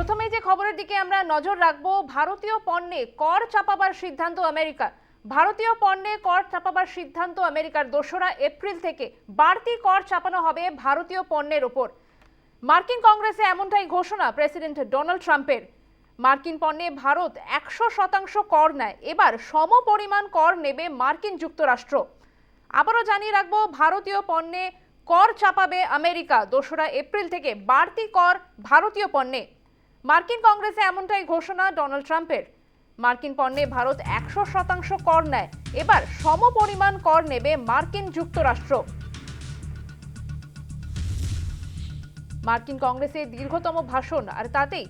প্রথমে যে খবরের দিকে আমরা নজর রাখব, ভারতীয় পণ্যে কর চাপাবার সিদ্ধান্ত আমেরিকা ভারতীয় পণ্যে কর চাপাবার সিদ্ধান্ত আমেরিকার দোসরা এপ্রিল থেকে বাড়তি কর চাপানো হবে ভারতীয় পণ্যের ওপর। মার্কিন কংগ্রেসে এমনটাই ঘোষণা প্রেসিডেন্ট ডোনাল্ড ট্রাম্পের। মার্কিন পণ্যে ভারত একশো শতাংশ কর নেয়, এবার সম পরিমাণ কর নেবে মার্কিন যুক্তরাষ্ট্র। আবারও জানিয়ে রাখব, ভারতীয় পণ্যে কর চাপাবে আমেরিকা দোসরা এপ্রিল থেকে বাড়তি কর ভারতীয় পণ্যে। মার্কিন কংগ্রেসে এমনটাই ঘোষণা ডোনাল্ড ট্রাম্পের। মার্কিন পণ্যে ভারত একশো শতাংশ কর নেয়। এবার সম পরিমাণ কর নেবে মার্কিন যুক্তরাষ্ট্র। মার্কিন কংগ্রেসের দীর্ঘতম ভাষণ, আর তাতেই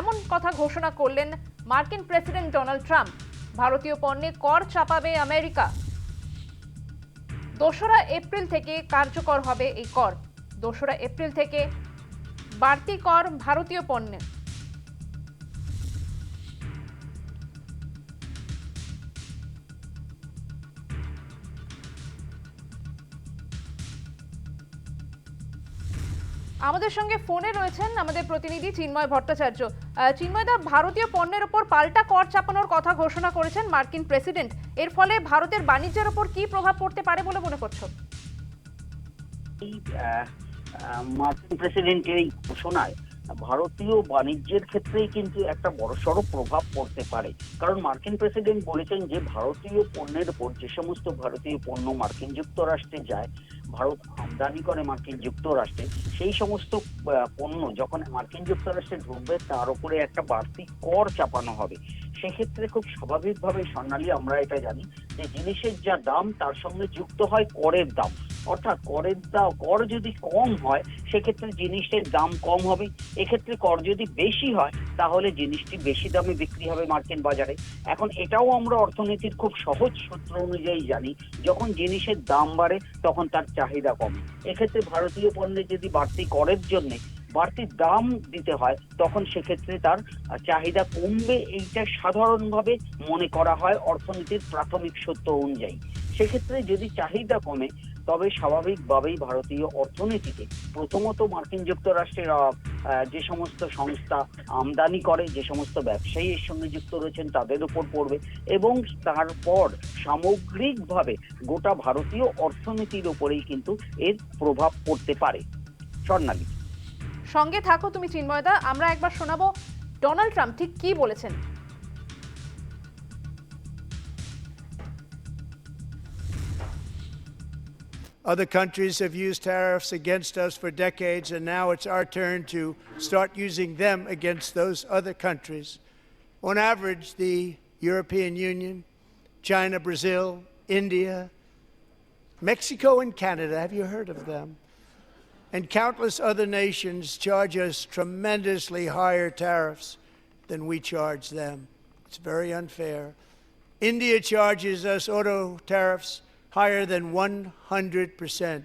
এমন কথা ঘোষণা করলেন মার্কিন প্রেসিডেন্ট ডোনাল্ড ট্রাম্প। ভারতীয় পণ্যে কর চাপাবে আমেরিকা। দোসরা এপ্রিল থেকে কার্যকর হবে এই কর। দোসরা এপ্রিল থেকে বাড়তি কর ভারতীয় পণ্যে। আমাদের সঙ্গে ফোনে রয়েছেন আমাদের প্রতিনিধি চিন্ময় ভট্টাচার্য। চিন্ময়দা ভারতীয় পণ্যের ওপর পাল্টা কর চাপানোর কথা ঘোষণা করেছেন মার্কিন প্রেসিডেন্ট। এর ফলে ভারতের বাণিজ্যের ওপর কি প্রভাব পড়তে পারে বলে মনে করছ? মার্কিন প্রেসিডেন্টের এই ঘোষণায় ভারতীয় বাণিজ্যের ক্ষেত্রেই কিন্তু একটা বড়সড় প্রভাব পড়তে পারে। কারণ মার্কিন প্রেসিডেন্ট বলেছেন যে, ভারতীয় পণ্যের উপর যে সমস্ত ভারতীয় পণ্য মার্কিন যুক্তরাষ্ট্রে যায় ভারত আমদানি করে মার্কিন যুক্তরাষ্ট্রে, সেই সমস্ত পণ্য যখন মার্কিন যুক্তরাষ্ট্রে ঢুকবে, তার উপরে একটা বাড়তি কর চাপানো হবে। সেক্ষেত্রে খুব স্বাভাবিকভাবে স্বর্ণালী আমরা এটা জানি যে জিনিসের যা দাম, তার সঙ্গে যুক্ত হয় করের দাম। অর্থাৎ করের দাম, কর যদি কম হয়, সেক্ষেত্রে জিনিসের দাম কম হবে। এক্ষেত্রে কর যদি বেশি হয়, তাহলে জিনিসটি বেশি দামে বিক্রি হবে মার্কিন বাজারে। এখন এটাও আমরা অর্থনীতির খুব সহজ সূত্র অনুযায়ী জানি, যখন জিনিসের দাম বাড়ে, তখন তার চাহিদা কমে। এক্ষেত্রে ভারতীয় পণ্যের যদি বাড়তি করের জন্য বাড়তি দাম দিতে হয়, তখন সেক্ষেত্রে তার চাহিদা কমবে, এইটা সাধারণভাবে মনে করা হয় অর্থনীতির প্রাথমিক সত্য অনুযায়ী। সেক্ষেত্রে যদি চাহিদা কমে, তবে স্বাভাবিকভাবেই ভারতীয় অর্থনীতিতে প্রথমত মার্কিন যুক্তরাষ্ট্রের যে সমস্ত সংস্থা আমদানি করে, যে সমস্ত ব্যবসায়ী এর সঙ্গে যুক্ত রয়েছেন, তাদের উপর পড়বে এবং তারপর সামগ্রিকভাবে গোটা ভারতীয় অর্থনীতির উপরেই কিন্তু এর প্রভাব পড়তে পারে। স্বর্ণালী। সঙ্গে থাকো তুমি চিন্ময়দা আমরা একবার শোনাবো ডোনাল্ড ট্রাম্প ঠিক কি বলেছেন Other countries have used tariffs against us for decades, and now it's our turn to start using them against those other countries. On average, the European Union, China, Brazil, India, Mexico, and Canada have you heard of them? And countless other nations charge us tremendously higher tariffs than we charge them. It's very unfair. India charges us auto tariffs higher than 100%.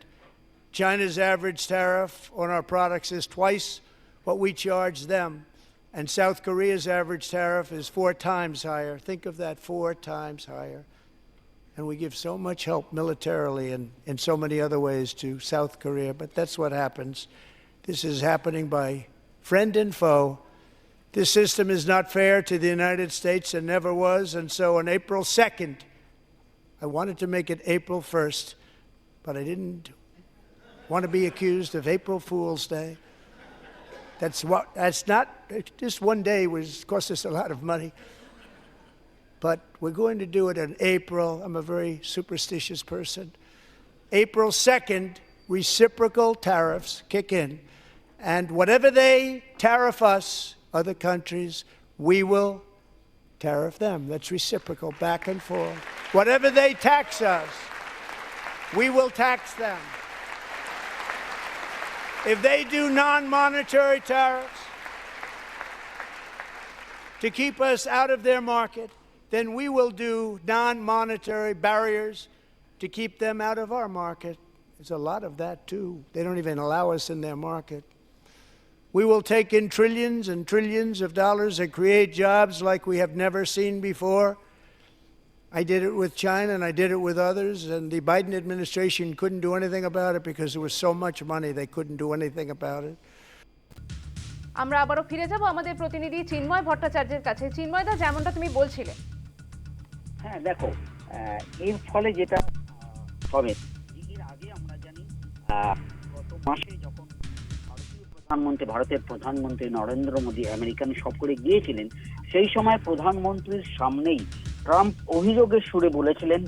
China's average tariff on our products is twice what we charge them. And South Korea's average tariff is four times higher. Think of that, four times higher. And we give so much help militarily and in so many other ways to South Korea, but that's what happens. This is happening by friend and foe. This system is not fair to the United States and never was. And so on April 2nd, I wanted to make it April 1st, but I didn't want to be accused of April Fool's Day. That's what, that's not, just one day was, cost us a lot of money. But we're going to do it in April. I'm a very superstitious person. April 2nd, reciprocal tariffs kick in. And whatever they tariff us, other countries, we will tariff them. That's reciprocal, back and forth. Whatever they tax us, we will tax them. If they do non monetary tariffs to keep us out of their market, then we will do non monetary barriers to keep them out of our market. There's a lot of that too. They don't even allow us in their market. We will take in trillions and trillions of dollars and create jobs like we have never seen before. I did it with China and I did it with others, and the Biden administration couldn't do anything about it because there was so much money they couldn't do anything about it. আমরা আবারও ফিরে যাব আমাদের প্রতিনিধি চিন্ময় ভট্টাচার্যের কাছে চিন্ময়দা যেমনটা তুমি বলছিলে হ্যাঁ দেখো এর ফলে যেটা হবে আগে আমরা জানি গত মাসে যখন ভারতীয় প্রধানমন্ত্রী, ভারতের প্রধানমন্ত্রী নরেন্দ্র মোদী আমেরিকান সফরে গিয়েছিলেন, সেই সময় প্রধানমন্ত্রীর সামনেই ট্রাম্প অভিযোগের সুরে বলেছিলেন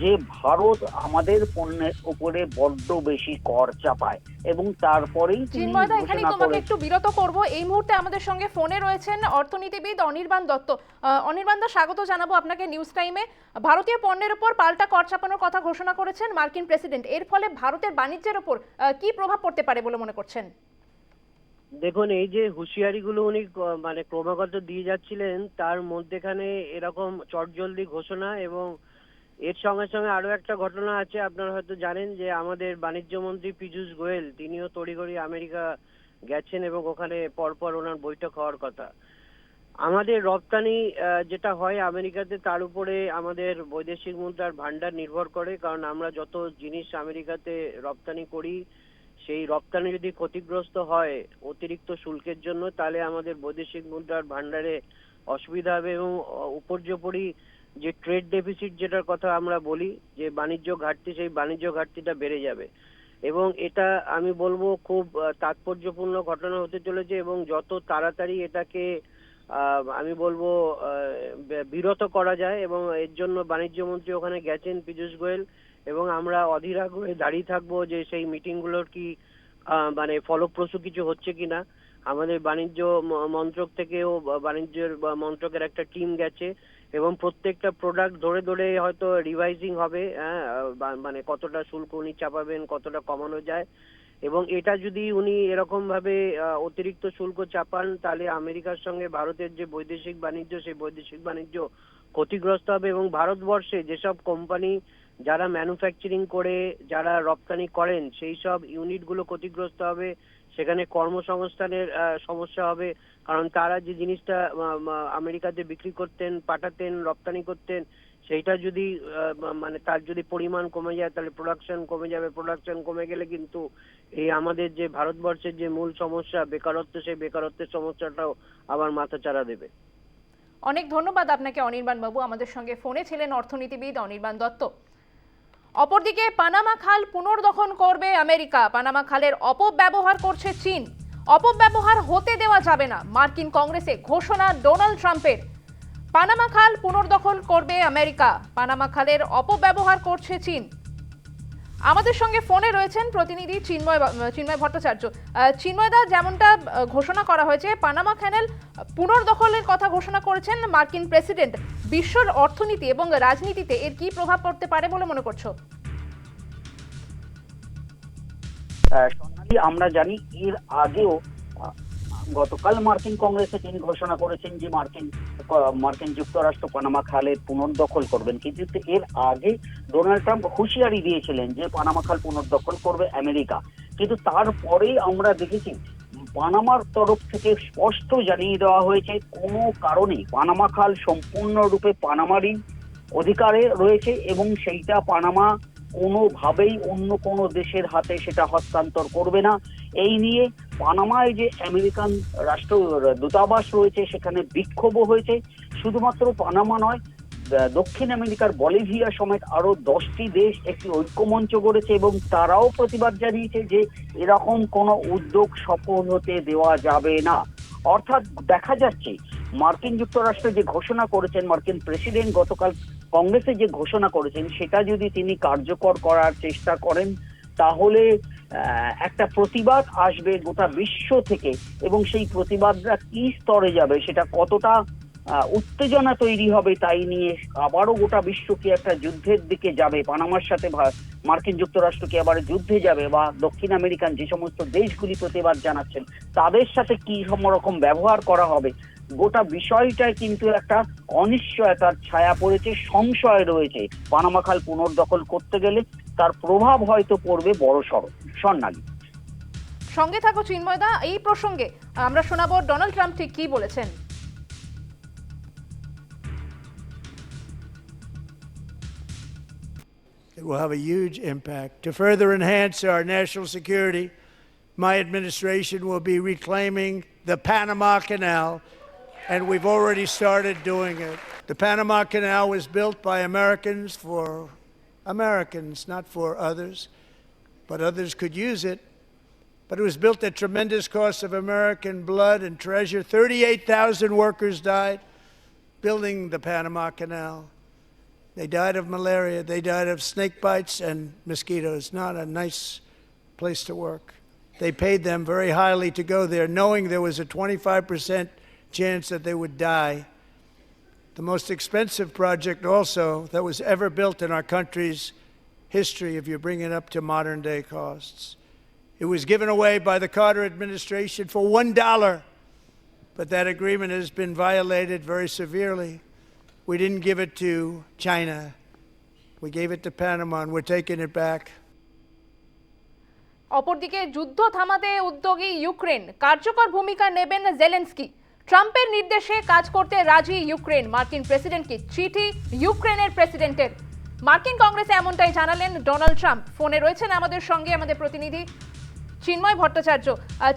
যে ভারত আমাদের পণ্যের উপরে বড্ড বেশি কর চাপায় এবং তারপরেই চিন্ময়দা ঘোষণা তোমাকে একটু বিরত করব। এই মুহূর্তে আমাদের সঙ্গে ফোনে রয়েছেন অর্থনীতিবিদ অনির্বাণ দত্ত। আহ, অনির্বাণ দা স্বাগত জানাব আপনাকে নিউজ টাইমে। ভারতীয় পণ্যের উপর পাল্টা কর চাপানোর কথা ঘোষণা করেছেন মার্কিন প্রেসিডেন্ট। এর ফলে ভারতের বাণিজ্যের উপর আহ, কি প্রভাব পড়তে পারে বলে মনে করছেন? দেখুন এই যে হুঁশিয়ারিগুলো উনি মানে ক্রমাগত দিয়ে যাচ্ছিলেন তার মধ্যেখানে এরকম চটজলদি ঘোষণা এবং এর সঙ্গে সঙ্গে আরও একটা ঘটনা আছে, আপনারা হয়তো জানেন যে আমাদের বাণিজ্য মন্ত্রী পীযূষ গোয়েল, তিনিও তড়িঘড়ি আমেরিকা গেছেন এবং ওখানে পরপর ওনার বৈঠক হওয়ার কথা। আমাদের রপ্তানি যেটা হয় আমেরিকাতে, তার উপরে আমাদের বৈদেশিক মুদ্রার ভান্ডার নির্ভর করে, কারণ আমরা যত জিনিস আমেরিকাতে রপ্তানি করি, সেই রপ্তানি যদি ক্ষতিগ্রস্ত হয় অতিরিক্ত শুল্কের জন্য, তাহলে আমাদের বৈদেশিক মুদ্রার ভান্ডারে অসুবিধা হবে এবং উপর্যুপরি যে ট্রেড ডেফিসিট যেটার কথা আমরা বলি, যে বাণিজ্য ঘাটতি, সেই বাণিজ্য ঘাটতিটা বেড়ে যাবে। এবং এটা আমি বলব খুব তাৎপর্যপূর্ণ ঘটনা হতে চলেছে এবং যত তাড়াতাড়ি এটাকে আমি বলব বিরত করা যায় এবং এর জন্য বাণিজ্য মন্ত্রী ওখানে গেছেন পীযূষ গোয়েল এবং আমরা অধীর আগ্রহে দাঁড়িয়ে থাকব যে সেই মিটিংগুলোর কি মানে ফলপ্রসূ কিছু হচ্ছে কিনা। আমাদের বাণিজ্য মন্ত্রক থেকেও বাণিজ্যের মন্ত্রকের একটা টিম গেছে। এবং প্রত্যেকটা প্রোডাক্ট ধরে ধরে হয়তো রিভাইজিং হবে হ্যাঁ মানে কতটা শুল্ক উনি চাপাবেন, কতটা কমানো যায়। এবং এটা যদি উনি এরকম ভাবে অতিরিক্ত শুল্ক চাপান, তাহলে আমেরিকার সঙ্গে ভারতের যে বৈদেশিক বাণিজ্য, সেই বৈদেশিক বাণিজ্য ক্ষতিগ্রস্ত হবে এবং ভারতবর্ষে যেসব কোম্পানি যারা ম্যানুফ্যাকচারিং করে, যারা রপ্তানি করেন, সেই সব ইউনিটগুলো ক্ষতিগ্রস্ত হবে। সেখানে কর্মসংস্থানের সমস্যা হবে। কারণ তারা যে জিনিসটা আমেরিকাতে বিক্রি করতেন, পাঠাতেন, রপ্তানি করতেন, সেইটা যদি মানে তার যদি পরিমাণ কমে যায়, তাহলে প্রোডাকশন কমে যাবে। প্রোডাকশন কমে গেলে কিন্তু এই আমাদের যে ভারতবর্ষের যে মূল সমস্যা, বেকারত্ব, সেই বেকারত্বের সমস্যাটাও আবার মাথাচাড়া দেবে। অনেক ধন্যবাদ আপনাকে অনির্বাণ বাবু। আমাদের সঙ্গে ফোনে ছিলেন অর্থনীতিবিদ অনির্বাণ দত্ত। অপরদিকে পানামা খাল পুনর্দখল করবে আমেরিকা। পানামা খালের অপব্যবহার করছে চীন। অপব্যবহার হতে দেওয়া যাবে না। মার্কিন কংগ্রেসে ঘোষণা ডোনাল্ড ট্রাম্পের। পানামা খাল পুনর্দখল করবে আমেরিকা। পানামা খালের অপব্যবহার করছে চীন। আমাদের সঙ্গে ফোনে রয়েছেন প্রতিনিধি চিন্ময় চিন্ময় ভট্টাচার্য। আহ, চিন্ময়দা যেমনটা ঘোষণা করা হয়েছে পানামা চ্যানেল পুনর্দখলের কথা ঘোষণা করেছেন মার্কিন প্রেসিডেন্ট। বিশ্বর অর্থনীতি এবং রাজনীতিতে এর কি প্রভাব পড়তে পারে বলে মনে করছ? আমরা জানি এর আগেও গতকাল মার্কিন কংগ্রেসে তিনি ঘোষণা করেছেন যে মার্কিন মার্কিন যুক্তরাষ্ট্র পানামা খালের পুনর্দখল করবেন। কিন্তু এর আগে ডোনাল্ড ট্রাম্প হুঁশিয়ারি দিয়েছিলেন যে পানামা খাল পুনর্দখল করবে আমেরিকা। কিন্তু তারপরেই আমরা দেখেছি, পানামার তরফ থেকে স্পষ্ট জানিয়ে দেওয়া হয়েছে, কোনো কারণে পানামা খাল সম্পূর্ণরূপে পানামারই অধিকারে রয়েছে এবং সেইটা পানামা কোনোভাবেই অন্য কোনো দেশের হাতে সেটা হস্তান্তর করবে না। এই নিয়ে পানামায় যে আমেরিকান রাষ্ট্র, দূতাবাস রয়েছে, সেখানে বিক্ষোভও হয়েছে। শুধুমাত্র পানামা নয় দক্ষিণ আমেরিকার বলিভিয়া সমেত আরও দশটি দেশ একটি ঐক্যমঞ্চ গড়েছে এবং তারাও প্রতিবাদ জানিয়েছে যে এরকম কোনো উদ্যোগ সফল হতে দেওয়া যাবে না। অর্থাৎ দেখা যাচ্ছে, মার্কিন যুক্তরাষ্ট্র যে ঘোষণা করেছেন, মার্কিন প্রেসিডেন্ট গতকাল কংগ্রেসে যে ঘোষণা করেছেন, সেটা যদি তিনি কার্যকর করার চেষ্টা করেন, তাহলে একটা প্রতিবাদ আসবে গোটা বিশ্ব থেকে এবং সেই প্রতিবাদটা কি স্তরে যাবে, সেটা কতটা উত্তেজনা তৈরি হবে তাই নিয়ে আবারও গোটা বিশ্ব কি একটা যুদ্ধের দিকে যাবে। পানামার সাথে মার্কিন যুক্তরাষ্ট্র কি আবার যুদ্ধে যাবে বা দক্ষিণ আমেরিকান যে সমস্ত দেশগুলি প্রতিবাদ জানাচ্ছেন, তাদের সাথে কি রকম ব্যবহার করা হবে গোটা বিষয়টায় কিন্তু একটা অনিশ্চয়তার ছায়া পড়েছে সংশয় রয়েছে। পানামা খাল পুনর্দখল করতে গেলে তার প্রভাব হয়তো পড়বে বড় সড় স্বর্ণালী। সঙ্গে থাকো চিন্ময়দা এই প্রসঙ্গে আমরা শোনাবো ডোনাল্ড ট্রাম্প ঠিক কি বলেছেন। It will have a huge impact. To further enhance our national security, my administration will be reclaiming the Panama Canal, and we've already started doing it. The Panama Canal was built by Americans for Americans, not for others, but others could use it. But it was built at tremendous cost of American blood and treasure. 38,000 workers died building the Panama Canal. They died of malaria, they died of snake bites and mosquitoes. Not a nice place to work. They paid them very highly to go there, knowing there was a 25% chance that they would die. The most expensive project, also, that was ever built in our country's history, if you bring it up to modern day costs. It was given away by the Carter administration for $1, but that agreement has been violated very severely. We didn't give it to China, we gave it to Panama, and we're taking it back. অপরদিকে যুদ্ধ থামাতে উদ্যোগী Ukraine কার্যকর ভূমিকা নেবেন Zelensky ট্রাম্পের নির্দেশে কাজ করতে রাজি ইউক্রেন। মার্কিন প্রেসিডেন্টকে চিঠি ইউক্রেনের প্রেসিডেন্টের। মার্কিন কংগ্রেসে এমনটাই জানালেন ডোনাল্ড ট্রাম্প। ফোনে রয়েছেন আমাদের সঙ্গে আমাদের প্রতিনিধি চিন্ময় ভট্টাচার্য।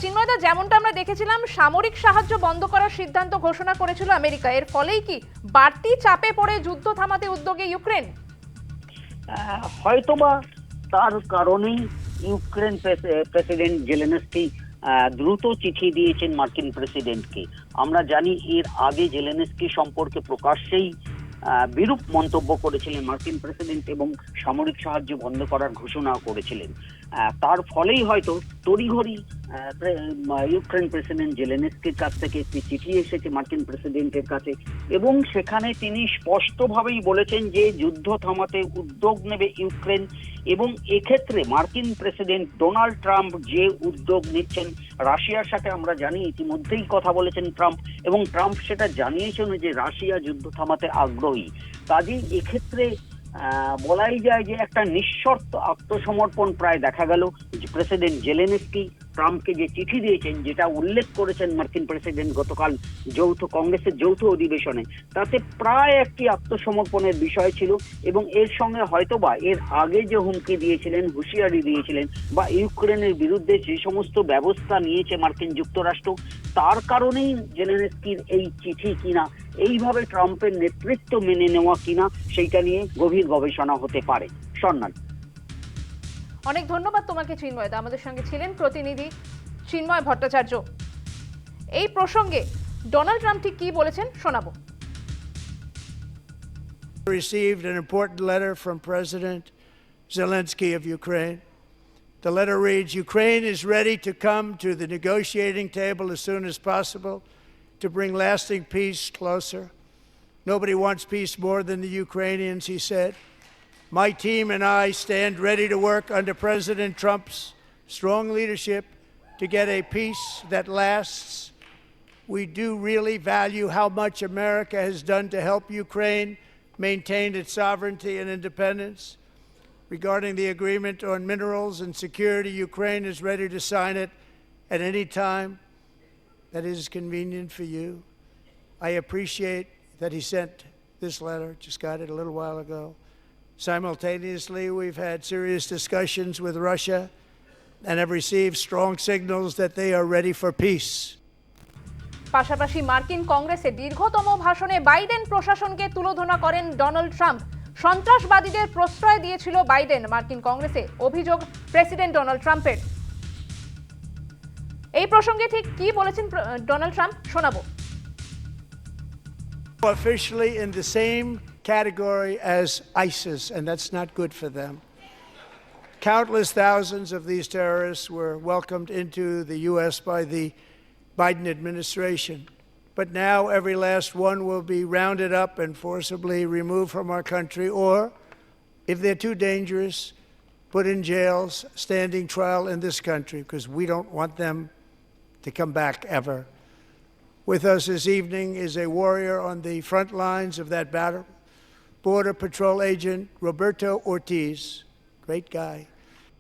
চিন্ময়দা যেমনটা আমরা দেখেছিলাম, সামরিক সাহায্য বন্ধ করার সিদ্ধান্ত ঘোষণা করেছিল আমেরিকা। এর ফলেই কি বাড়তি চাপে পড়ে যুদ্ধ থামাতে উদ্যোগে ইউক্রেন? হয়তোবা তার কারণেই ইউক্রেন প্রেসিডেন্ট জেলেনস্কি দ্রুত চিঠি দিয়েছেন মার্কিন প্রেসিডেন্টকে। আমরা জানি এর আগে জেলেনস্কি সম্পর্কে প্রকাশ্যেই বিরূপ মন্তব্য করেছিলেন মার্কিন প্রেসিডেন্ট এবং সামরিক সাহায্য বন্ধ করার ঘোষণা করেছিলেন। তার ফলেই হয়তো তড়িঘড়ি ইউক্রেন প্রেসিডেন্ট জেলেনস্কির কাছ থেকে একটি চিঠি এসেছে মার্কিন প্রেসিডেন্টের কাছে এবং সেখানে তিনি স্পষ্টভাবেই বলেছেন যে যুদ্ধ থামাতে উদ্যোগ নেবে ইউক্রেন এবং এক্ষেত্রে মার্কিন প্রেসিডেন্ট ডোনাল্ড ট্রাম্প যে উদ্যোগ নিচ্ছেন, রাশিয়ার সাথে আমরা জানি ইতিমধ্যেই কথা বলেছেন ট্রাম্প এবং ট্রাম্প সেটা জানিয়েছেন যে রাশিয়া যুদ্ধ থামাতে আগ্রহী। কাজেই এক্ষেত্রে বলাই যায় যে একটা নিঃশর্ত আত্মসমর্পণ প্রায় দেখা গেল প্রেসিডেন্ট জেলেনস্কি ট্রাম্পকে যে চিঠি দিয়েছেন, যেটা উল্লেখ করেছেন মার্কিন প্রেসিডেন্ট গতকাল যৌথ, কংগ্রেসের যৌথ অধিবেশনে, তাতে প্রায় একটি আত্মসমর্পণের বিষয় ছিল এবং এর সঙ্গে হয়তোবা এর আগে যে হুমকি দিয়েছিলেন, হুঁশিয়ারি দিয়েছিলেন বা ইউক্রেনের বিরুদ্ধে যে সমস্ত ব্যবস্থা নিয়েছে মার্কিন যুক্তরাষ্ট্র, তার কারণেই জেলেনস্কির এই চিঠি কিনা, এইভাবে ট্রাম্পের নেতৃত্ব মেনে নেওয়া কিনা, সেইটা নিয়ে গভীর গবেষণা হতে পারে। সন্ন্যাল অনেক ধন্যবাদ তোমাকে চিন্ময়দা আমাদের সঙ্গে ছিলেন প্রতিনিধি চিন্ময় ভট্টাচার্য এই প্রসঙ্গে ডোনাল্ড ট্রাম্প ঠিক কি বলেছেন শোনাবো received an important letter from President Zelensky of Ukraine. The letter reads Ukraine is ready to come to the negotiating table as soon as possible to bring lasting peace closer. Nobody wants peace more than the Ukrainians, he said. My team and I stand ready to work under President Trump's strong leadership to get a peace that lasts. We do really value how much America has done to help Ukraine maintain its sovereignty and independence. Regarding the agreement on minerals and security, Ukraine is ready to sign it at any time that is convenient for you. I appreciate that he sent this letter, just got it a little while ago. Simultaneously, we've had serious discussions with Russia and have received strong signals that they are ready for peace. পাশাপাশি মার্কিন কংগ্রেসে দীর্ঘতম ভাষণে Biden প্রশাসনকে তুলোধনা করেন Donald Trump. সন্ত্রাসবাদীদের প্রশ্রয় দিয়েছিল Biden মার্কিন কংগ্রেসে অভিযোগ প্রেসিডেন্ট ডোনাল্ড ট্রাম্পের। এই প্রসঙ্গে ঠিক কি বলেছেন ডোনাল্ড ট্রাম্প? শোনাবো। Officially in the same category as ISIS, and that's not good for them. Countless thousands of these terrorists were welcomed into the U.S. by the Biden administration. But now every last one will be rounded up and forcibly removed from our country, or, if they're too dangerous, put in jails, standing trial in this country, because we don't want them to come back ever. With us this evening is a warrior on the front lines of that battle, Border Patrol Agent Roberto Ortiz. Great guy.